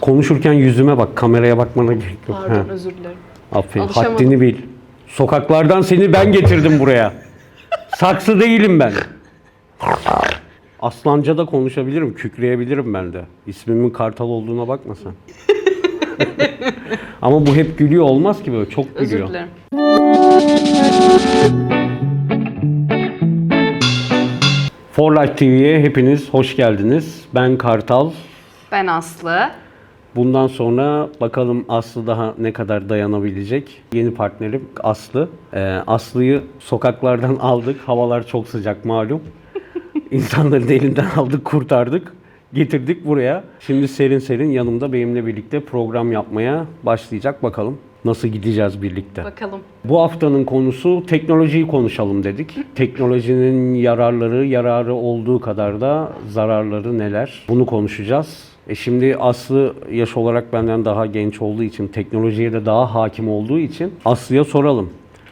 Konuşurken yüzüme bak, kameraya bakmana gerek yok. Pardon Ha, özür dilerim. aferin, alışamadım. haddini bil. Sokaklardan seni ben getirdim buraya. Saksı değilim ben. Aslanca da konuşabilirim, kükreyebilirim ben de. İsmimin Kartal olduğuna bakma sen. Ama bu hep gülüyor olmaz ki böyle, çok Özür gülüyor. dilerim. For Life TV'ye hepiniz hoş geldiniz. Ben Kartal. Ben Aslı. Bundan sonra bakalım Aslı daha ne kadar dayanabilecek. Yeni partnerim Aslı. Ee, Aslı'yı sokaklardan aldık. Havalar çok sıcak malum. İnsanların elinden aldık, kurtardık. Getirdik buraya. Şimdi serin serin yanımda benimle birlikte program yapmaya başlayacak. Bakalım nasıl gideceğiz birlikte. Bakalım. Bu haftanın konusu teknolojiyi konuşalım dedik. Teknolojinin yararları, yararı olduğu kadar da zararları neler? Bunu konuşacağız. E şimdi Aslı yaş olarak benden daha genç olduğu için, teknolojiye de daha hakim olduğu için Aslı'ya soralım.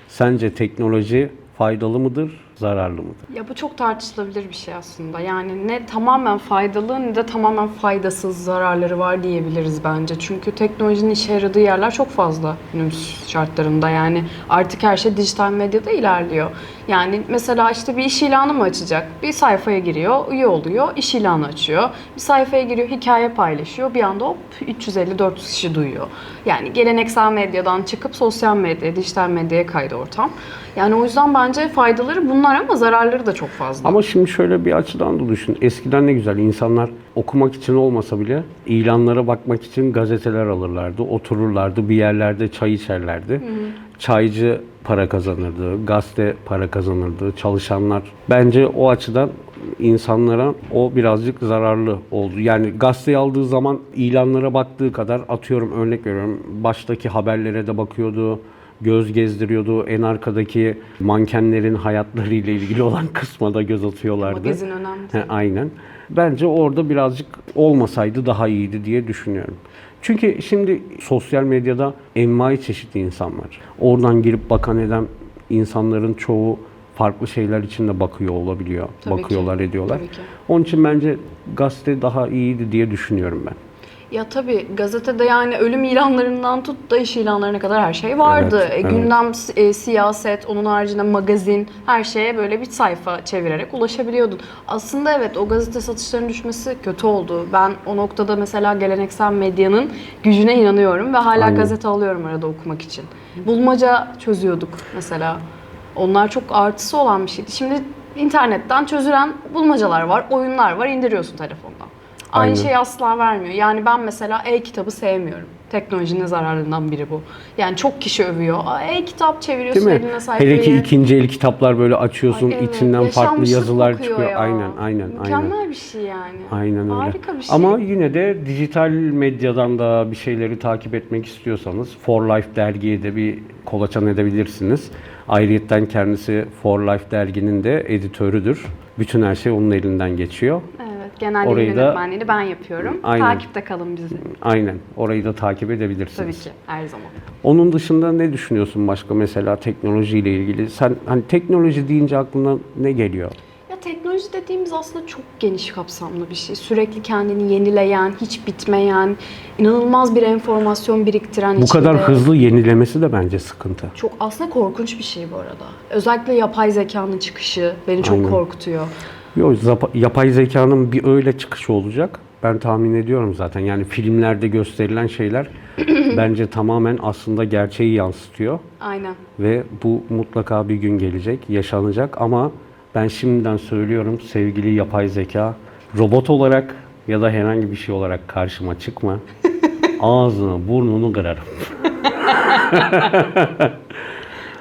Sence teknoloji faydalı mıdır, zararlı mıdır? Ya bu çok tartışılabilir bir şey aslında. Yani ne tamamen faydalı ne de tamamen faydasız zararları var diyebiliriz bence. Çünkü teknolojinin işe yaradığı yerler çok fazla günümüz şartlarında. Yani artık her şey dijital medyada ilerliyor. Yani mesela işte bir iş ilanı mı açacak? Bir sayfaya giriyor, üye oluyor, iş ilanı açıyor. Bir sayfaya giriyor, hikaye paylaşıyor. Bir anda hop 350-400 kişi duyuyor. Yani geleneksel medyadan çıkıp sosyal medyaya, dijital medyaya kaydı ortam. Yani o yüzden bence faydaları bunlar ama zararları da çok fazla. Ama şimdi şöyle bir açıdan da düşün. Eskiden ne güzel insanlar okumak için olmasa bile ilanlara bakmak için gazeteler alırlardı. Otururlardı bir yerlerde çay içerlerdi. Çaycı para kazanırdı, gazete para kazanırdı, çalışanlar. Bence o açıdan insanlara o birazcık zararlı oldu. Yani gazeteyi aldığı zaman ilanlara baktığı kadar atıyorum örnek veriyorum baştaki haberlere de bakıyordu göz gezdiriyordu. En arkadaki mankenlerin hayatları ile ilgili olan kısma da göz atıyorlardı. Magazin önemli. He, aynen. Bence orada birazcık olmasaydı daha iyiydi diye düşünüyorum. Çünkü şimdi sosyal medyada envai çeşitli insan var. Oradan girip bakan eden insanların çoğu farklı şeyler için de bakıyor olabiliyor. Tabii ki. Bakıyorlar, ediyorlar. Ki. Onun için bence gazete daha iyiydi diye düşünüyorum ben. Ya tabii gazetede yani ölüm ilanlarından tut da iş ilanlarına kadar her şey vardı. Evet, E, evet. Gündem, e, siyaset, onun haricinde magazin, her şeye böyle bir sayfa çevirerek ulaşabiliyordun. Aslında evet o gazete satışlarının düşmesi kötü oldu. Ben o noktada mesela geleneksel medyanın gücüne inanıyorum ve hala Aynen. gazete alıyorum arada okumak için. Bulmaca çözüyorduk mesela. Onlar çok artısı olan bir şeydi. Şimdi internetten çözülen bulmacalar var, oyunlar var, indiriyorsun telefondan. Aynı Aynen. şeyi asla vermiyor. Yani ben mesela e-kitabı sevmiyorum. Teknolojinin zararlarından biri bu. Yani çok kişi övüyor. Aa, E-kitap çeviriyorsun Değil mi? eline sayfayı. Hele ki ikinci el kitaplar böyle açıyorsun, Ay, evet, içinden farklı yaşanmışlık yazılar kokuyor çıkıyor. ya. Aynen, aynen, Mükemmel aynen. bir şey yani. Aynen öyle. Harika bir şey. Ama yine de dijital medyadan da bir şeyleri takip etmek istiyorsanız For Life dergiye de bir kolaçan edebilirsiniz. Ayrıyetten kendisi For Life derginin de editörüdür. Bütün her şey onun elinden geçiyor. Genel Orayı yayın da- yönetmenliğini ben yapıyorum. Aynen. Takipte kalın bizi. Aynen. Orayı da takip Tabii edebilirsiniz. ki, her zaman. Onun dışında ne düşünüyorsun başka mesela teknolojiyle ilgili? Sen hani teknoloji deyince aklına ne geliyor? Ya teknoloji dediğimiz aslında çok geniş kapsamlı bir şey. Sürekli kendini yenileyen, hiç bitmeyen, inanılmaz bir enformasyon biriktiren Bu kadar içinde- hızlı yenilemesi de bence sıkıntı. Çok aslında korkunç bir şey bu arada. Özellikle yapay zekanın çıkışı beni çok Aynen. korkutuyor. Yok yapay zekanın bir öyle çıkışı olacak. Ben tahmin ediyorum zaten. Yani filmlerde gösterilen şeyler bence tamamen aslında gerçeği yansıtıyor Aynen. ve bu mutlaka bir gün gelecek, yaşanacak ama ben şimdiden söylüyorum sevgili yapay zeka robot olarak ya da herhangi bir şey olarak karşıma çıkma. Ağzını, burnunu kırarım.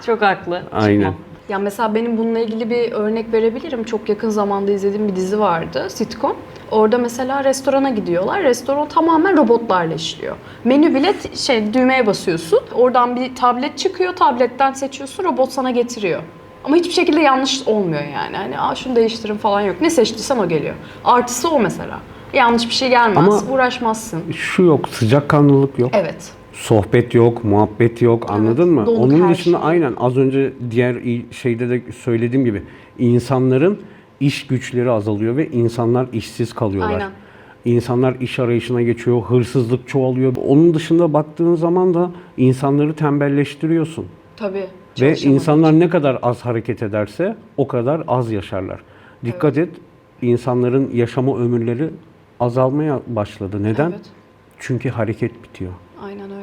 Çok haklı. Aynen. Çıkmam. Ya mesela benim bununla ilgili bir örnek verebilirim. Çok yakın zamanda izlediğim bir dizi vardı, sitcom. Orada mesela restorana gidiyorlar. Restoran tamamen robotlarla işliyor. Menü bile şey düğmeye basıyorsun. Oradan bir tablet çıkıyor. Tabletten seçiyorsun. Robot sana getiriyor. Ama hiçbir şekilde yanlış olmuyor yani. Hani Aa, şunu değiştirin falan yok. Ne seçtiysen o geliyor. Artısı o mesela. Yanlış bir şey gelmez. Ama- Uğraşmazsın. Şu yok, sıcakkanlılık yok. Evet. Sohbet yok, muhabbet yok anladın mı? Onun her dışında şey. aynen az önce diğer i- şeyde de söylediğim gibi insanların iş güçleri azalıyor ve insanlar işsiz kalıyorlar. Aynen. İnsanlar iş arayışına geçiyor, hırsızlık çoğalıyor. Onun dışında baktığın zaman da insanları tembelleştiriyorsun. Tabii. Ve çalışamadığı insanlar ne kadar az hareket ederse o kadar az yaşarlar. Dikkat et, insanların yaşama ömürleri azalmaya başladı. Neden? Evet. Çünkü hareket bitiyor. Aynen öyle.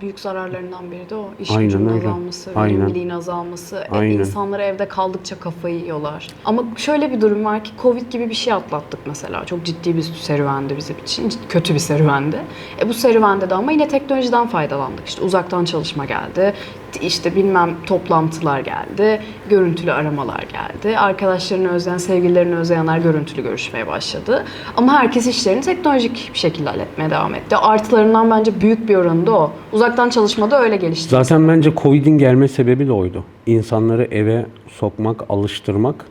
Büyük zararlarından biri de o. İş Aynen gücünün öyle. azalması, Aynen. verimliliğin azalması. E, Aynen. insanlar evde kaldıkça kafayı yiyorlar. Ama şöyle bir durum var ki Covid gibi bir şey atlattık mesela. Çok ciddi bir serüvendi bizim için. Kötü bir serüvendi. E bu serüvende de ama yine teknolojiden faydalandık. İşte uzaktan çalışma geldi. İşte bilmem toplantılar geldi. Görüntülü aramalar geldi. Arkadaşlarını özleyen, sevgililerini özleyenler görüntülü görüşmeye başladı. Ama herkes işlerini teknolojik bir şekilde halletmeye devam etti. Artılarından bence büyük bir oranı da o. Uzaktan çalışmada öyle gelişti. Zaten bence Covid'in gelme sebebi de oydu. İnsanları eve sokmak, alıştırmak,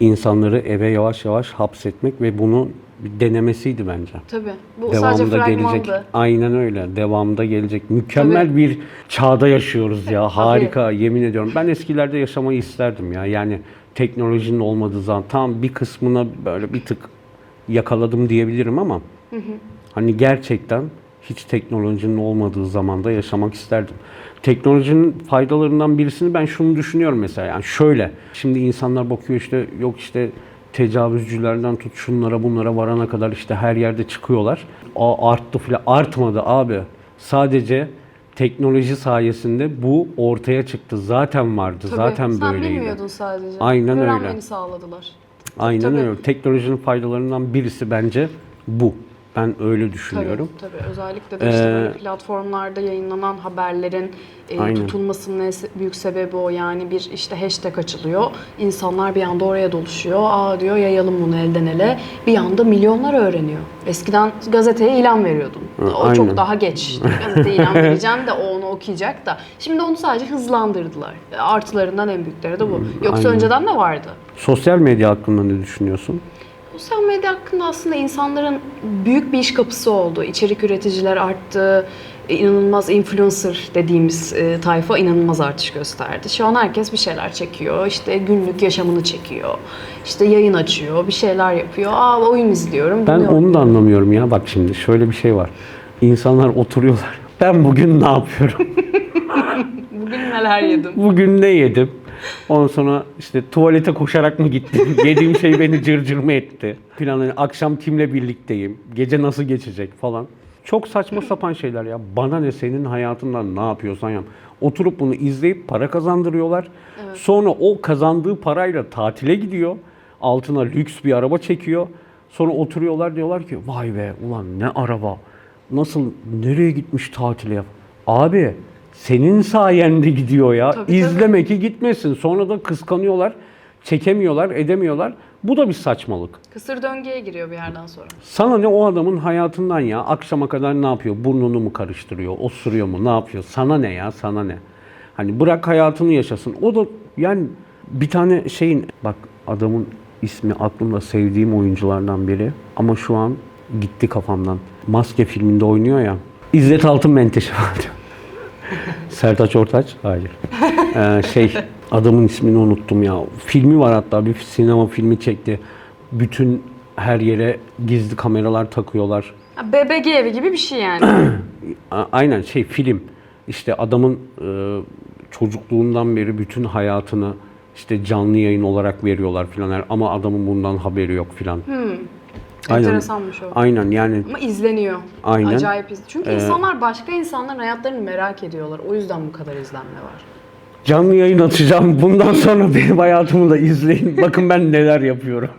insanları eve yavaş yavaş hapsetmek ve bunu bir denemesiydi bence. Tabii. Bu sadece fragmandı. gelecek. Aynen öyle. Devamında gelecek. Mükemmel Tabii. bir çağda yaşıyoruz ya. Harika. Yemin ediyorum. Ben eskilerde yaşamayı isterdim ya. Yani teknolojinin olmadığı zaman tam bir kısmına böyle bir tık yakaladım diyebilirim ama hani gerçekten hiç teknolojinin olmadığı zamanda yaşamak isterdim. Teknolojinin faydalarından birisini ben şunu düşünüyorum mesela. Yani şöyle. Şimdi insanlar bakıyor işte yok işte tecavüzcülerden tut şunlara bunlara varana kadar işte her yerde çıkıyorlar. Aa, arttı falan. Artmadı abi. Sadece teknoloji sayesinde bu ortaya çıktı. Zaten vardı. Tabii. Zaten Sen böyleydi. bilmiyordun sadece. Aynen öyle. Öğrenmeni sağladılar. Aynen Tabii. öyle. Teknolojinin faydalarından birisi bence bu. Ben öyle düşünüyorum. Tabii, tabii. Özellikle de işte Ee, böyle platformlarda yayınlanan haberlerin e, Aynen. tutulmasının en büyük sebebi o. Yani bir işte hashtag açılıyor. İnsanlar bir anda oraya doluşuyor. Aa diyor yayalım bunu elden ele. Bir anda milyonlar öğreniyor. Eskiden gazeteye ilan veriyordun. O aynen. çok daha geç. Gazeteye ilan vereceğim de o onu okuyacak da. Şimdi onu sadece hızlandırdılar. E, Artılarından en büyükleri de bu. Yoksa aynen. önceden de vardı. Sosyal medya hakkında ne düşünüyorsun? Sosyal medya hakkında aslında insanların büyük bir iş kapısı oldu. İçerik üreticiler arttı. E, inanılmaz influencer dediğimiz e, tayfa inanılmaz artış gösterdi. Şu an herkes bir şeyler çekiyor. İşte günlük yaşamını çekiyor. İşte yayın açıyor, bir şeyler yapıyor. Aa oyun izliyorum. Ben onu da anlamıyorum ya. Bak şimdi şöyle bir şey var. İnsanlar oturuyorlar. Ben bugün ne yapıyorum? Bugün neler yedim? Bugün ne yedim? Ondan sonra işte tuvalete koşarak mı gittim? Yediğim şey beni cırcır mı etti? Falan. Hani akşam kimle birlikteyim? Gece nasıl geçecek falan. Çok saçma sapan şeyler ya. Bana ne senin hayatından ne yapıyorsan yap. Oturup bunu izleyip para kazandırıyorlar. Sonra o kazandığı parayla tatile gidiyor. Altına lüks bir araba çekiyor. Sonra oturuyorlar diyorlar ki vay be ulan ne araba. Nasıl nereye gitmiş tatile yap. Abi senin sayende gidiyor ya. Tabii, tabii. İzleme ki gitmesin. Sonra da kıskanıyorlar. Çekemiyorlar, edemiyorlar. Bu da bir saçmalık. Kısır döngüye giriyor bir yerden sonra. Sana ne o adamın hayatından ya? Akşama kadar ne yapıyor? Burnunu mu karıştırıyor? Osuruyor mu? Ne yapıyor? Sana ne ya? Sana ne? Hani bırak hayatını yaşasın. O da yani bir tane şeyin bak adamın ismi aklımda sevdiğim oyunculardan biri ama şu an gitti kafamdan. Maske filminde oynuyor ya. İzzet Altın Menteşe var diyor. Sertaç Ortaç? Hayır. Ee, şey adamın ismini unuttum ya. Filmi var hatta bir sinema filmi çekti. Bütün her yere gizli kameralar takıyorlar. BBG evi gibi bir şey yani. A- Aynen şey film. İşte adamın e, çocukluğundan beri bütün hayatını işte canlı yayın olarak veriyorlar filan ama adamın bundan haberi yok filan. Aynen. Enteresanmış o. Aynen yani Ama izleniyor. Aynen. Acayip iz- Çünkü Ee, insanlar başka insanların hayatlarını merak ediyorlar. O yüzden bu kadar izlenme var. canlı yayın açacağım. Bundan sonra benim hayatımı da izleyin. Bakın ben neler yapıyorum.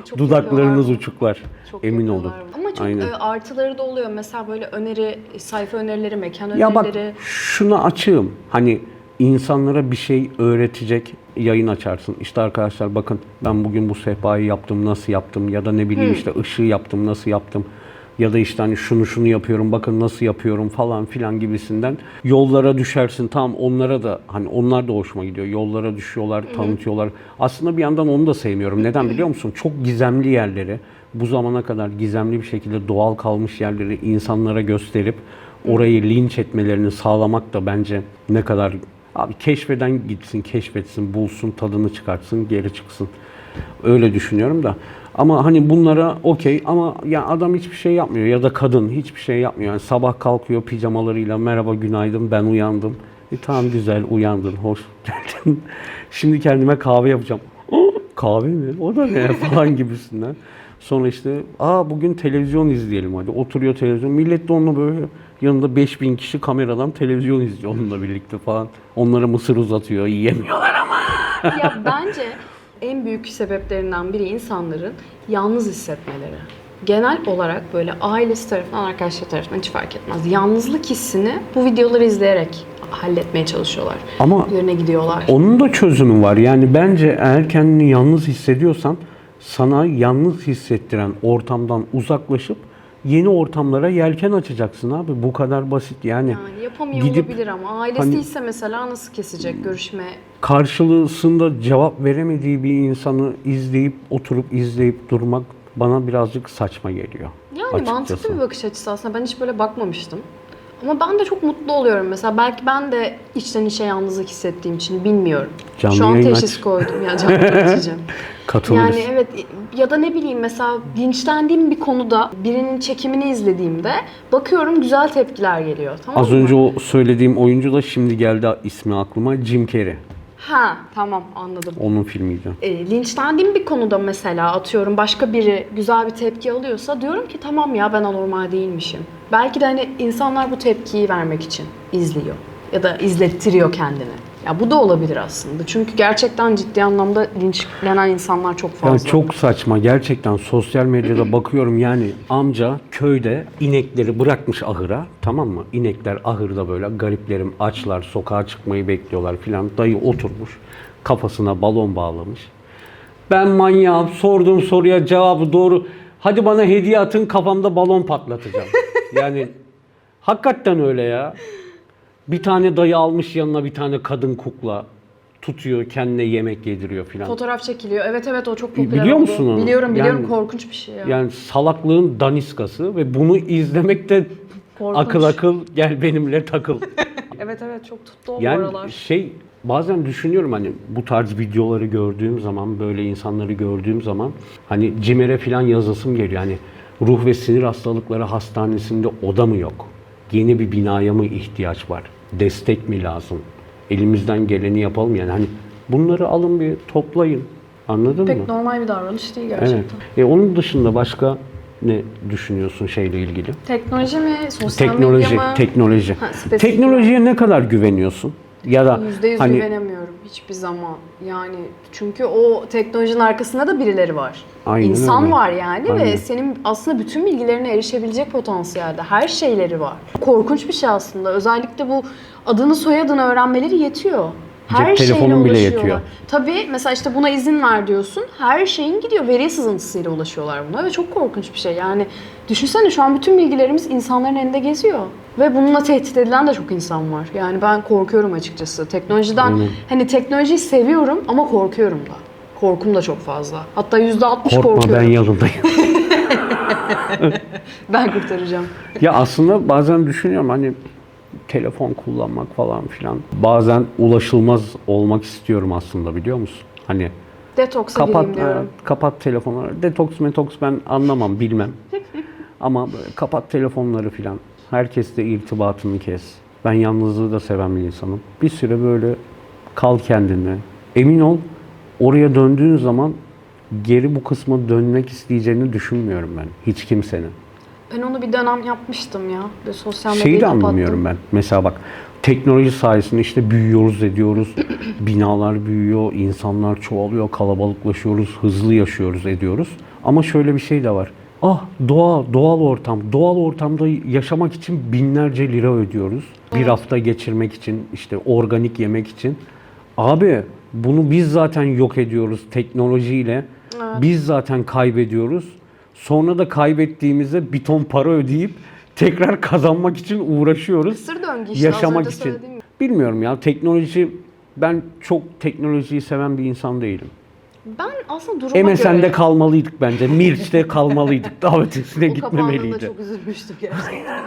E, çok Dudaklarınız yapıyorlar. uçuklar. Çok Emin olun. Ama çok Aynen. e, artıları da oluyor. Mesela böyle öneri, sayfa önerileri, mekan Ya bak önerileri. şuna açığım. Hani insanlara bir şey öğretecek yayın açarsın. İşte arkadaşlar bakın ben bugün bu sehpayı yaptım nasıl yaptım ya da ne bileyim işte ışığı yaptım nasıl yaptım ya da işte hani şunu şunu yapıyorum bakın nasıl yapıyorum falan filan gibisinden yollara düşersin. Tam onlara da hani onlar da hoşuma gidiyor. Yollara düşüyorlar, tanıtıyorlar. Aslında bir yandan onu da sevmiyorum. Neden biliyor musun? Çok gizemli yerleri bu zamana kadar gizemli bir şekilde doğal kalmış yerleri insanlara gösterip orayı linç etmelerini sağlamak da bence ne kadar abi keşfeden gitsin, keşfetsin, bulsun, tadını çıkartsın, geri çıksın. Öyle düşünüyorum da. Ama hani bunlara okey ama ya adam hiçbir şey yapmıyor ya da kadın hiçbir şey yapmıyor. Yani sabah kalkıyor pijamalarıyla merhaba günaydın ben uyandım. E tamam güzel uyandın hoş geldin. Şimdi kendime kahve yapacağım. "Oh, kahve mi? O da ne falan gibisinden. Sonra işte aa bugün televizyon izleyelim hadi. Oturuyor televizyon. Millet de onunla böyle yanında 5000 kişi kameradan televizyon izliyor onunla birlikte falan. Onlara mısır uzatıyor. Yiyemiyorlar ama. ya bence en büyük sebeplerinden biri insanların yalnız hissetmeleri. Genel olarak böyle ailesi tarafından, arkadaşları tarafından hiç fark etmez. Yalnızlık hissini bu videoları izleyerek halletmeye çalışıyorlar. Ama Yerine gidiyorlar. Onun da çözümü var. Yani bence eğer kendini yalnız hissediyorsan sana yalnız hissettiren ortamdan uzaklaşıp yeni ortamlara yelken açacaksın abi. Bu kadar basit yani. Yani yapamıyor Gidip olabilir ama ailesi hani- ise mesela nasıl kesecek görüşme? Karşılığında cevap veremediği bir insanı izleyip oturup izleyip durmak bana birazcık saçma geliyor. Yani açıkçası. mantıklı bir bakış açısı aslında. Ben hiç böyle bakmamıştım. Ama ben de çok mutlu oluyorum mesela. Belki ben de içten içe yalnızlık hissettiğim için bilmiyorum. Canlı Şu an yayın teşhis aç. koydum ya canlı açacağım. Katılırız. Yani evet ya da ne bileyim mesela linçlendiğim bir konuda birinin çekimini izlediğimde bakıyorum güzel tepkiler geliyor. Tamam Az mı? önce o söylediğim oyuncu da şimdi geldi ismi aklıma Jim Carrey. Ha tamam anladım. Onun filmiydi. E, linçlendiğim bir konuda mesela atıyorum başka biri güzel bir tepki alıyorsa diyorum ki tamam ya ben anormal değilmişim. Belki de hani insanlar bu tepkiyi vermek için izliyor ya da izlettiriyor kendini. Ya bu da olabilir aslında. Çünkü gerçekten ciddi anlamda linçlenen insanlar çok fazla. Yani çok saçma gerçekten sosyal medyada bakıyorum yani amca köyde inekleri bırakmış ahıra tamam mı? İnekler ahırda böyle gariplerim açlar sokağa çıkmayı bekliyorlar filan dayı oturmuş kafasına balon bağlamış. Ben manyağım sorduğum soruya cevabı doğru hadi bana hediye atın kafamda balon patlatacağım. Yani hakikaten öyle ya. Bir tane dayı almış yanına bir tane kadın kukla tutuyor kendine yemek yediriyor filan. Fotoğraf çekiliyor. Evet evet o çok popüler Biliyor oldu. musun onu? Biliyorum biliyorum Yani- korkunç bir şey ya. Yani salaklığın daniskası ve bunu izlemek de Korkunç. akıl akıl gel benimle takıl. Evet evet çok tuttu o yani aralar. şey bazen düşünüyorum hani bu tarz videoları gördüğüm zaman böyle insanları gördüğüm zaman hani CİMER'e falan yazasım geliyor. Hani ruh ve sinir hastalıkları hastanesinde oda mı yok? Yeni bir binaya mı ihtiyaç var? Destek mi lazım? Elimizden geleni yapalım yani hani bunları alın bir toplayın. Anladın mı? Pek normal bir davranış değil gerçekten. Evet. E, onun dışında başka ne düşünüyorsun şeyle ilgili? Teknoloji mi? Sosyal Teknoloji, medya mı? teknoloji. Ha, spesifik Teknolojiye ne kadar güveniyorsun? Ya da Yüzde yüz hani güvenemiyorum hiçbir zaman. Yani çünkü o teknolojinin arkasında da birileri var. Aynen İnsan öyle. var yani Aynen. ve senin aslında bütün bilgilerine erişebilecek potansiyelde. Her şeyleri var. Korkunç bir şey aslında. Özellikle bu adını soyadını öğrenmeleri yetiyor. Her Cep telefonun bile yetiyor. Tabii mesela işte buna izin ver diyorsun. Her şeyin gidiyor. Veri sızıntısıyla ulaşıyorlar buna ve çok korkunç bir şey. Yani düşünsene şu an bütün bilgilerimiz insanların elinde geziyor. Ve bununla tehdit edilen de çok insan var. Yani ben korkuyorum açıkçası. Teknolojiden Aynen. hani teknolojiyi seviyorum ama korkuyorum da. Korkum da çok fazla. Hatta yüzde altmış korkma ben korkuyorum. yanındayım. ben kurtaracağım. ya aslında bazen düşünüyorum hani telefon kullanmak falan filan. Bazen ulaşılmaz olmak istiyorum aslında biliyor musun? Hani Detoksa kapat gireyim diyorum. kapat telefonları. Detoks metoks ben anlamam bilmem. Ama böyle kapat telefonları filan. Herkesle irtibatını kes. Ben yalnızlığı da seven bir insanım. Bir süre böyle kal kendine. Emin ol oraya döndüğün zaman geri bu kısma dönmek isteyeceğini düşünmüyorum ben. Hiç kimsenin. Ben onu bir dönem yapmıştım ya. Ve sosyal medyayı Şeyi de kapattım. anlamıyorum ben. Mesela bak teknoloji sayesinde işte büyüyoruz ediyoruz. Binalar büyüyor, insanlar çoğalıyor, kalabalıklaşıyoruz, hızlı yaşıyoruz ediyoruz. Ama şöyle bir şey de var. Ah doğal, doğal ortam. Doğal ortamda yaşamak için binlerce lira ödüyoruz. Bir hafta geçirmek için, işte organik yemek için. Abi bunu biz zaten yok ediyoruz teknolojiyle. Biz zaten kaybediyoruz. Sonra da kaybettiğimizde bir ton para ödeyip tekrar kazanmak için uğraşıyoruz. Kısır döngü işte, yaşamak için. Bilmiyorum ya teknoloji ben çok teknolojiyi seven bir insan değilim. Ben aslında duruma MSN'de göre... kalmalıydık bence. Mirç'te kalmalıydık. Davetlisine O kapandığında gitmemeliydi. çok üzülmüştüm gerçekten.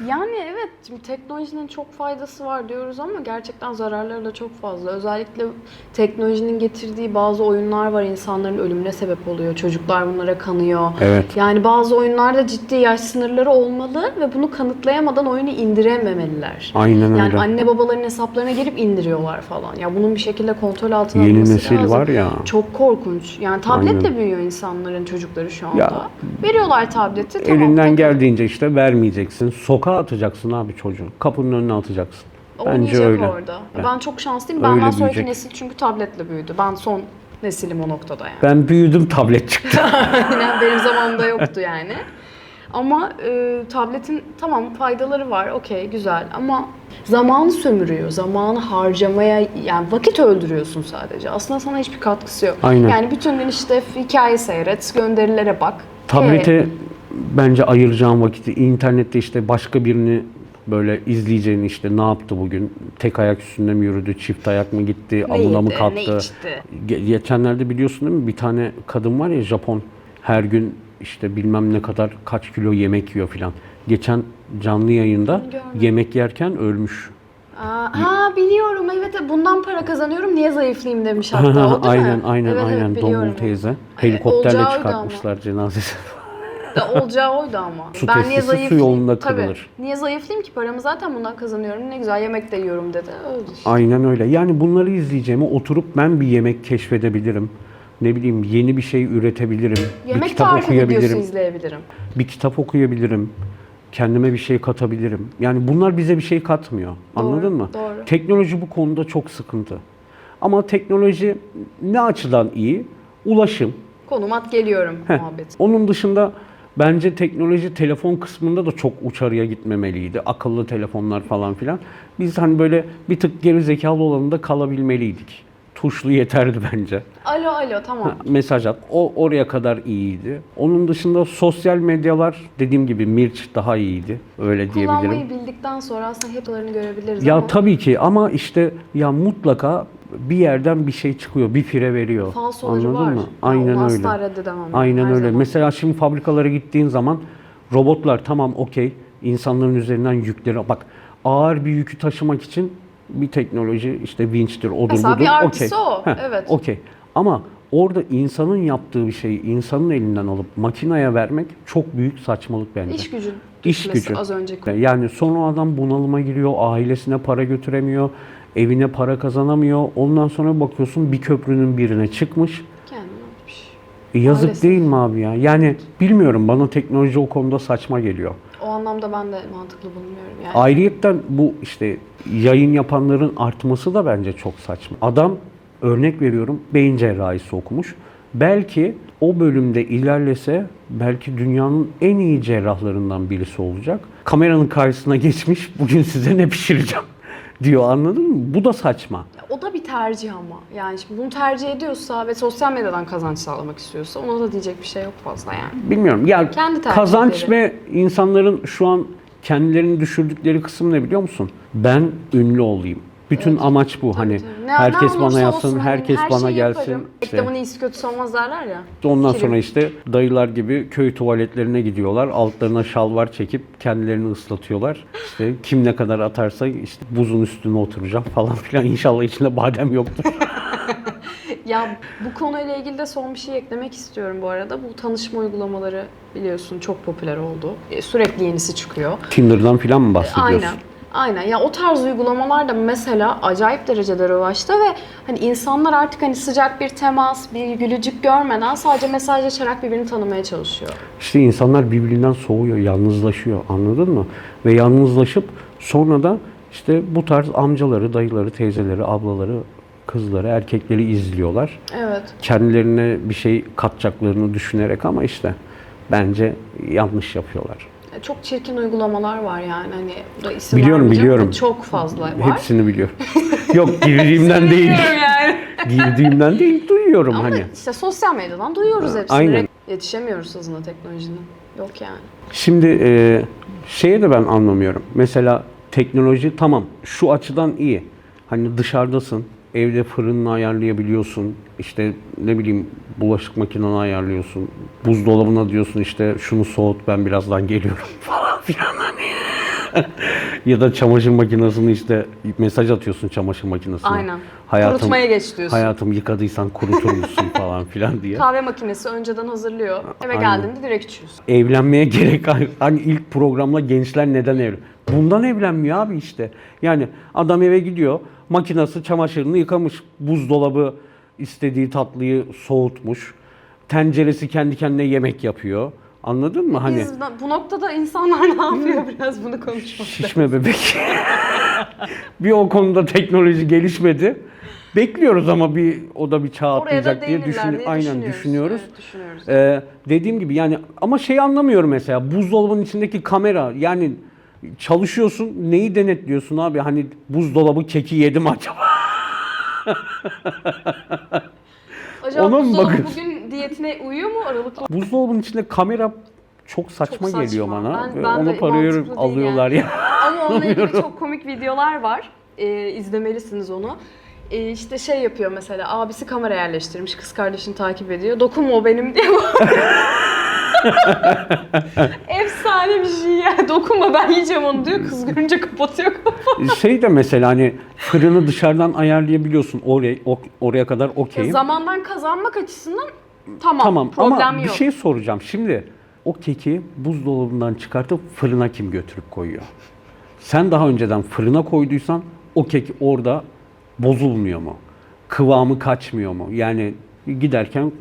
yani evet şimdi teknolojinin çok faydası var diyoruz ama gerçekten zararları da çok fazla. Özellikle teknolojinin getirdiği bazı oyunlar var insanların ölümüne sebep oluyor. Çocuklar bunlara kanıyor. Evet. Yani bazı oyunlarda ciddi yaş sınırları olmalı ve bunu kanıtlayamadan oyunu indirememeliler. Aynen Yani öyle. anne babaların hesaplarına girip indiriyorlar falan. Ya bunun bir şekilde kontrol altına Yeni nesil lazım. var ya. Çok korkunç. Yani tabletle Aynen. büyüyor insanların çocukları şu anda. Ya, Veriyorlar tableti. Tamam, Elinden takıl. geldiğince işte vermeyeceksin. Sokağa atacaksın abi çocuğu. Kapının önüne atacaksın. Bence öyle. orada. Ben- Ben çok şanslıyım. Öyle Benden sonraki büyüyecek. nesil çünkü tabletle büyüdü. Ben son nesilim o noktada yani. Ben büyüdüm tablet çıktı. Yani benim zamanımda yoktu yani. Ama e, tabletin tamam faydaları var, okey güzel ama zaman sömürüyor, zamanı harcamaya yani vakit öldürüyorsun sadece. Aslında sana hiçbir katkısı yok. Aynen. Yani bütün gün işte hikaye seyret, gönderilere bak. Tablete Ee, bence ayıracağım vakiti internette işte başka birini böyle izleyeceğini işte ne yaptı bugün? Tek ayak üstünde mi yürüdü? Çift ayak mı gitti? ne Avuna mı kalktı? Ne içti? Ge- Geçenlerde biliyorsun değil mi? Bir tane kadın var ya Japon. Her gün işte bilmem ne kadar kaç kilo yemek yiyor filan. Geçen canlı yayında yemek yerken ölmüş. Aa, ha biliyorum evet bundan para kazanıyorum niye zayıflayayım demiş hatta o değil aynen mi? aynen Evet, evet, aynen biliyorum Dombul onu. teyze. Helikopterle olacağı oydu çıkartmışlar cenazesi. Da olacağı oydu ama. Su ben niye testisi su zayıflayayım? yolunda Tabii. kırılır. Niye zayıflayayım ki? Paramı zaten bundan kazanıyorum. Ne güzel yemek de yiyorum dedi. Öyle işte. Aynen öyle. Yani bunları izleyeceğime oturup ben bir yemek keşfedebilirim. Ne bileyim yeni bir şey üretebilirim. bir Yemek kitap tarifi okuyabilirim. izleyebilirim. Bir kitap okuyabilirim. Kendime bir şey katabilirim. Yani bunlar bize bir şey katmıyor. Anladın mı? doğru. Teknoloji bu konuda çok sıkıntı. Ama teknoloji ne açıdan iyi? Ulaşım. Konum at geliyorum Heh. muhabbet. Onun dışında bence teknoloji telefon kısmında da çok uçarıya gitmemeliydi. Akıllı telefonlar falan filan. Biz hani böyle bir tık geri zekalı olanında kalabilmeliydik. Tuşlu yeterdi bence. Alo alo tamam. Ha, mesaj at. O oraya kadar iyiydi. Onun dışında sosyal medyalar dediğim gibi Mirç daha iyiydi. Öyle diyebilirim. Kullanmayı bildikten sonra aslında heplerini görebiliriz Ya ama tabii ki ama işte ya mutlaka bir yerden bir şey çıkıyor, bir fire veriyor. falsoları Anladın var. mı? Aynen onu öyle. asla reddedemem. yani, Aynen öyle. zaman. Mesela şimdi fabrikalara gittiğin zaman robotlar tamam okey insanların üzerinden yükleri bak ağır bir yükü taşımak için bir teknoloji işte vinçtir odur Mesela budur. bir artısı okey. o, Heh, evet. Okey. Ama orada insanın yaptığı bir şeyi insanın elinden alıp makineye vermek çok büyük saçmalık bence. İş gücü İş gücü. az önceki. Yani sonra o adam bunalıma giriyor, ailesine para götüremiyor, evine para kazanamıyor. Ondan sonra bakıyorsun bir köprünün birine çıkmış. Kendini atmış. E yazık Maalesef. değil mi abi ya? Yani bilmiyorum bana teknoloji o konuda saçma geliyor. O anlamda ben de mantıklı bulmuyorum yani. Ayrıyetten bu işte yayın yapanların artması da bence çok saçma. Adam örnek veriyorum beyin cerrahisi okumuş. Belki o bölümde ilerlese belki dünyanın en iyi cerrahlarından birisi olacak. Kameranın karşısına geçmiş bugün size ne pişireceğim diyor anladın mı? Bu da saçma. O da bir tercih ama. Yani şimdi bunu tercih ediyorsa ve sosyal medyadan kazanç sağlamak istiyorsa ona da diyecek bir şey yok fazla yani. Bilmiyorum. Ya Kendi kazanç ve insanların şu an kendilerini düşürdükleri kısım ne biliyor musun? Ben ünlü olayım. Bütün amaç bu. hani. Ne- herkes bana olsun, hani herkes her bana şeyi gelsin. yaparım. İşte Reklamın iyisi kötüsü olmaz derler ya. ondan Prim. sonra işte dayılar gibi köy tuvaletlerine gidiyorlar. Altlarına şalvar çekip kendilerini ıslatıyorlar. İşte kim ne kadar atarsa işte buzun üstüne oturacağım falan filan. İnşallah içinde badem yoktur. Ya bu konuyla ilgili de son bir şey eklemek istiyorum bu arada. Bu tanışma uygulamaları biliyorsun çok popüler oldu. E, Sürekli yenisi çıkıyor. Tinder'dan filan mı bahsediyorsun? Aynen. Aynen. Ya o tarz uygulamalar da mesela acayip derecede revaçta ve hani insanlar artık hani sıcak bir temas, bir gülücük görmeden sadece mesajlaşarak birbirini tanımaya çalışıyor. İşte insanlar birbirinden soğuyor, yalnızlaşıyor. Anladın mı? Ve yalnızlaşıp sonra da işte bu tarz amcaları, dayıları, teyzeleri, ablaları, kızları, erkekleri izliyorlar. Evet. Kendilerine bir şey katacaklarını düşünerek ama işte bence yanlış yapıyorlar. Çok çirkin uygulamalar var yani hani burada isim Biliyorum, biliyorum. Çok fazla var. Hepsini biliyorum. Yok girdiğimden değil. Yani. Girdiğimden değil duyuyorum Ama hani. işte sosyal medyadan duyuyoruz hepsini. aynen. Yetişemiyoruz hızına teknolojinin. Yok yani. Şimdi e, şeye de ben anlamıyorum. Mesela teknoloji tamam şu açıdan iyi. Hani dışarıdasın, evde fırınını ayarlayabiliyorsun. İşte ne bileyim bulaşık makineni ayarlıyorsun. Buzdolabına diyorsun işte şunu soğut ben birazdan geliyorum falan filan hani. Ya da çamaşır makinesini işte mesaj atıyorsun çamaşır makinesine. Aynen. Hayatım, Kurutmaya geç diyorsun. Hayatım yıkadıysan kurutur musun falan filan diye. Kahve makinesi önceden hazırlıyor. Eve Aynen. geldiğinde direkt içiyorsun. evlenmeye gerek hani ilk programla gençler neden evlen? Bundan evlenmiyor abi işte. Yani adam eve gidiyor, makinası çamaşırını yıkamış, buzdolabı istediği tatlıyı soğutmuş, tenceresi kendi kendine yemek yapıyor. Anladın mı? Hani Biz bu noktada insanlar ne yapıyor biraz bunu konuşmakta. şişme bebek. bir o konuda teknoloji gelişmedi. Bekliyoruz ama bir o da bir çağ Oraya da atlayacak diye, değinirler düşün, diye aynen düşünüyoruz. Evet, düşünüyoruz. Ee, dediğim gibi yani ama şeyi anlamıyorum mesela buzdolabının içindeki kamera yani çalışıyorsun neyi denetliyorsun abi hani buzdolabı keki yedim acaba? Acaba ona mı buzdolabı bakıyorsun? bugün diyetine uyuyor mu aralıklı? Buzdolabının içinde kamera çok saçma, saçma. geliyor bana. Ben- Ve ben Onu parayı alıyorlar ya. Ama onunla ilgili çok komik videolar var. Ee, izlemelisiniz onu. Ee, işte şey yapıyor mesela abisi kamera yerleştirmiş kız kardeşini takip ediyor. Dokunma o benim diye. Efsane bir şey ya. Dokunma ben yiyeceğim onu diyor. Kız görünce kapatıyor kafayı. şey de mesela hani fırını dışarıdan ayarlayabiliyorsun oraya oraya kadar okeyim. Zamandan kazanmak açısından tamam, Tamam problem ama yok. bir şey soracağım. Şimdi o keki buzdolabından çıkartıp fırına kim götürüp koyuyor? Sen daha önceden fırına koyduysan o kek orada bozulmuyor mu? Kıvamı kaçmıyor mu? Yani giderken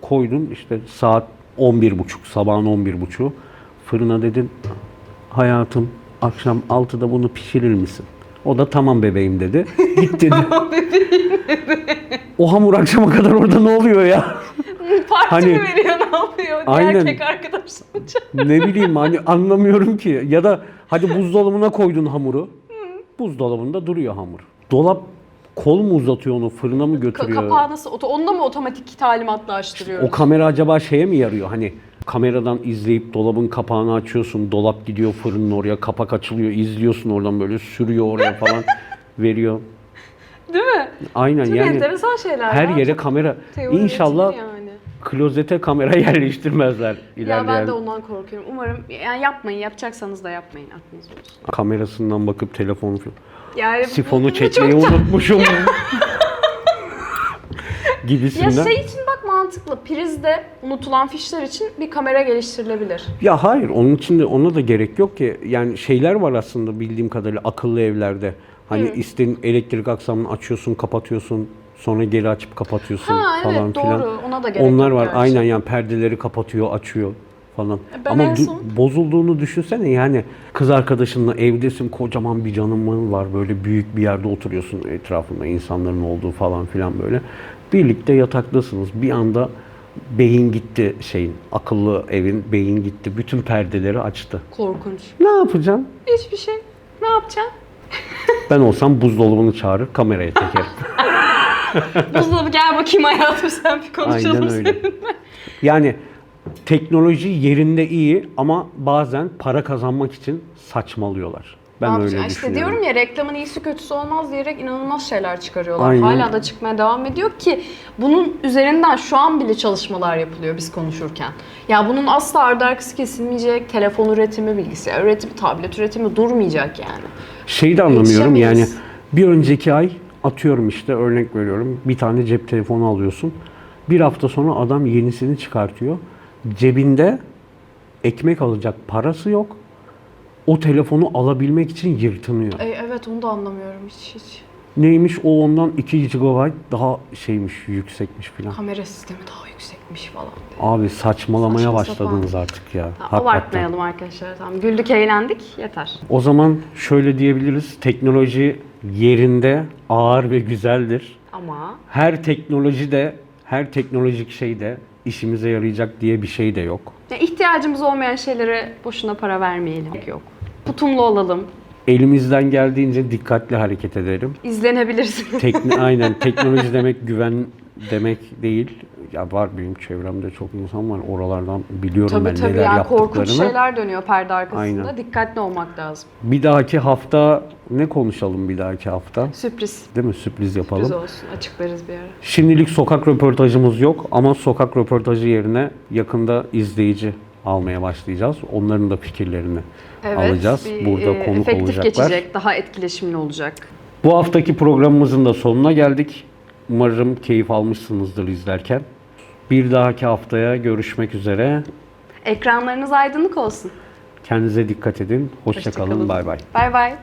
koydun işte saat 11.30 sabahın 11.30 fırına dedin hayatım akşam 6'da bunu pişirir misin? O da tamam bebeğim dedi. Git dedi. o hamur akşama kadar orada ne oluyor ya? Parti Hani- mi veriyor ne yapıyor? Aynen. Diğer kek arkadaşlar. ne bileyim hani anlamıyorum ki. Ya da hadi buzdolabına koydun hamuru. Buzdolabında duruyor hamur. Dolap kol mu uzatıyor onu fırına mı Ka- götürüyor? kapağı nasıl? Onda mı otomatik talimatla açtırıyoruz? O kamera acaba şeye mi yarıyor? Hani kameradan izleyip dolabın kapağını açıyorsun. Dolap gidiyor fırının oraya. Kapak açılıyor. izliyorsun oradan böyle sürüyor oraya falan veriyor. Değil mi? Aynen Çok yani enteresan şeyler her ya. yere kamera. teori İnşallah yani. Klozete kamera yerleştirmezler Ya ilerleyen. ben de ondan korkuyorum. Umarım yani yapmayın. Yapacaksanız da yapmayın. Aklınız olsun. Kamerasından bakıp telefonu Yani sifonu bu çekmeyi çok- unutmuşum. Ya Gibisinden. şey için bak mantıklı. Prizde unutulan fişler için bir kamera geliştirilebilir. Ya hayır onun için de ona da gerek yok ki. Yani şeyler var aslında bildiğim kadarıyla akıllı evlerde. Hani istediğin elektrik aksamını açıyorsun, kapatıyorsun. Sonra geri açıp kapatıyorsun Ha evet falan doğru. filan. Ona da gerek Onlar var gerçi. aynen yani perdeleri kapatıyor, açıyor falan. Ben Ama son- bozulduğunu düşünsene yani kız arkadaşınla evdesin kocaman bir canımın var böyle büyük bir yerde oturuyorsun etrafında insanların olduğu falan filan böyle. Birlikte yataktasınız bir anda beyin gitti şeyin akıllı evin beyin gitti bütün perdeleri açtı. Korkunç. Ne yapacaksın? Hiçbir şey. Ne yapacaksın? Ben olsam buzdolabını çağırır kameraya çekerim. Buzdolabı gel bakayım hayatım sen bir konuşalım Aynen öyle. seninle. Yani teknoloji yerinde iyi ama bazen para kazanmak için saçmalıyorlar. Ben öyle? İşte düşünüyorum. diyorum ya reklamın iyisi kötüsü olmaz diyerek inanılmaz şeyler çıkarıyorlar. Aynen. Hala da çıkmaya devam ediyor ki bunun üzerinden şu an bile çalışmalar yapılıyor biz konuşurken. Ya bunun asla ardı arkası kesilmeyecek. Telefon üretimi, bilgisayar üretimi, tablet üretimi durmayacak yani. Şeyi de anlamıyorum yani bir önceki ay atıyorum işte örnek veriyorum bir tane cep telefonu alıyorsun. Bir hafta sonra adam yenisini çıkartıyor. Cebinde ekmek alacak parası yok. O telefonu alabilmek için yırtınıyor. E, evet onu da anlamıyorum hiç hiç. Neymiş o ondan 2 GB daha şeymiş yüksekmiş filan. Kamera sistemi daha yüksekmiş falan. diye. Abi saçmalamaya Saçma başladınız sapan. artık ya. Ha, abartmayalım arkadaşlar. Tamam güldük eğlendik yeter. O zaman şöyle diyebiliriz. Teknoloji yerinde ağır ve güzeldir. Ama Her teknoloji de, her teknolojik şey de işimize yarayacak diye bir şey de yok. ya ihtiyacımız olmayan şeylere boşuna para vermeyelim. Yok. Tutumlu olalım. Elimizden geldiğince dikkatli hareket edelim. İzlenebilirsiniz. Tekni, aynen teknoloji demek güven demek değil. Ya var benim çevremde çok insan var. Oralardan biliyorum Tabii ben tabii neler yani yaptıklarını. korkunç şeyler dönüyor perde arkasında. Aynen. Dikkatli olmak lazım. Bir dahaki hafta ne konuşalım bir dahaki hafta? Sürpriz. Değil mi? Sürpriz yapalım. Sürpriz olsun. Açıklarız bir ara. Şimdilik sokak röportajımız yok ama sokak röportajı yerine yakında izleyici almaya başlayacağız. Onların da fikirlerini alacağız. bir, Burada e, konuk efektif olacaklar. geçecek, daha etkileşimli olacak. Bu haftaki programımızın da sonuna geldik. Umarım keyif almışsınızdır izlerken. Bir dahaki haftaya görüşmek üzere. Ekranlarınız aydınlık olsun. Kendinize dikkat edin. Hoşçakalın. Hoşça Bay bay. Bay bay.